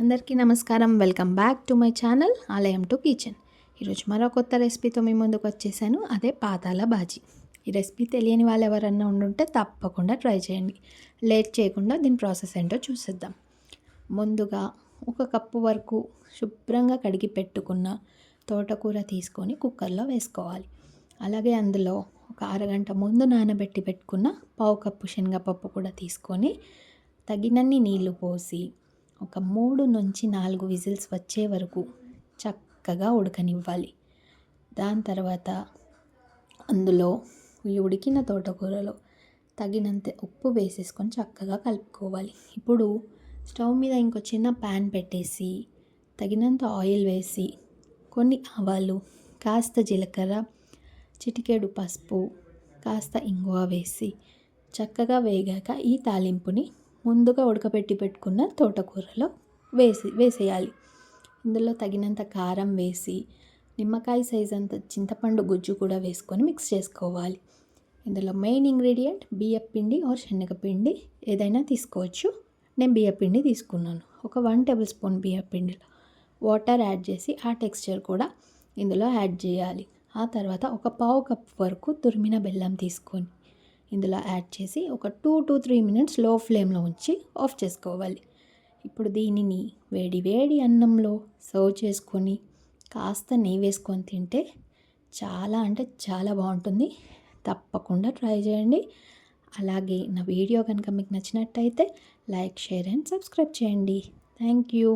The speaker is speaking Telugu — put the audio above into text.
అందరికీ నమస్కారం. Welcome back to my channel Alayam to kitchen. ఈరోజు మరో కొత్త రెసిపీతో మీ ముందుకు వచ్చేసాను. అదే పాతాల బాజీ. ఈ రెసిపీ తెలియని వాళ్ళు ఎవరన్నా ఉండుంటే తప్పకుండా ట్రై చేయండి. లేట్ చేయకుండా దీని ప్రాసెస్ ఏంటో చూసేద్దాం. ముందుగా ఒక కప్పు వరకు శుభ్రంగా కడిగి పెట్టుకున్న తోటకూర తీసుకొని కుక్కర్లో వేసుకోవాలి. అలాగే అందులో ఒక అరగంట ముందు నానబెట్టి పెట్టుకున్న పావు కప్పు శనగపప్పు కూడా తీసుకొని తగినన్ని నీళ్ళు పోసి ఒక మూడు నుంచి నాలుగు విజిల్స్ వచ్చే వరకు చక్కగా ఉడకనివ్వాలి. దాని తర్వాత అందులో ఈ ఉడికిన తోటకూరలో తగినంత ఉప్పు వేసేసుకొని చక్కగా కలుపుకోవాలి. ఇప్పుడు స్టవ్ మీద ఇంకో చిన్న ప్యాన్ పెట్టేసి తగినంత ఆయిల్ వేసి కొన్ని ఆవాలు కాస్త జీలకర్ర చిటికేడు పసుపు కాస్త ఇంగువ వేసి చక్కగా వేగాక ఈ తాలింపుని ముందుగా ఉడకబెట్టి పెట్టుకున్న తోటకూరలో వేసి వేసేయాలి. ఇందులో తగినంత కారం వేసి నిమ్మకాయ సైజ్ అంత చింతపండు గుజ్జు కూడా వేసుకొని మిక్స్ చేసుకోవాలి. ఇందులో మెయిన్ ఇంగ్రీడియంట్ బియ్యపిండి ఆర్ శనగపిండి ఏదైనా తీసుకోవచ్చు. నేను బియ్యపిండి తీసుకున్నాను. ఒక వన్ టేబుల్ స్పూన్ బియ్యపిండిలో వాటర్ యాడ్ చేసి ఆ టెక్స్చర్ కూడా ఇందులో యాడ్ చేయాలి. ఆ తర్వాత ఒక పావు కప్ వరకు తురిమిన బెల్లం తీసుకొని ఇందులో యాడ్ చేసి ఒక టూ టు త్రీ మినిట్స్లో ఫ్లేమ్లో ఉంచి ఆఫ్ చేసుకోవాలి. ఇప్పుడు దీనిని వేడి వేడి అన్నంలో సర్వ్ చేసుకొని కాస్త నెయ్యి వేసుకొని తింటే చాలా అంటే చాలా బాగుంటుంది. తప్పకుండా ట్రై చేయండి. అలాగే నా వీడియో కనుక మీకు నచ్చినట్టయితే లైక్ షేర్ అండ్ సబ్స్క్రైబ్ చేయండి. Thank you.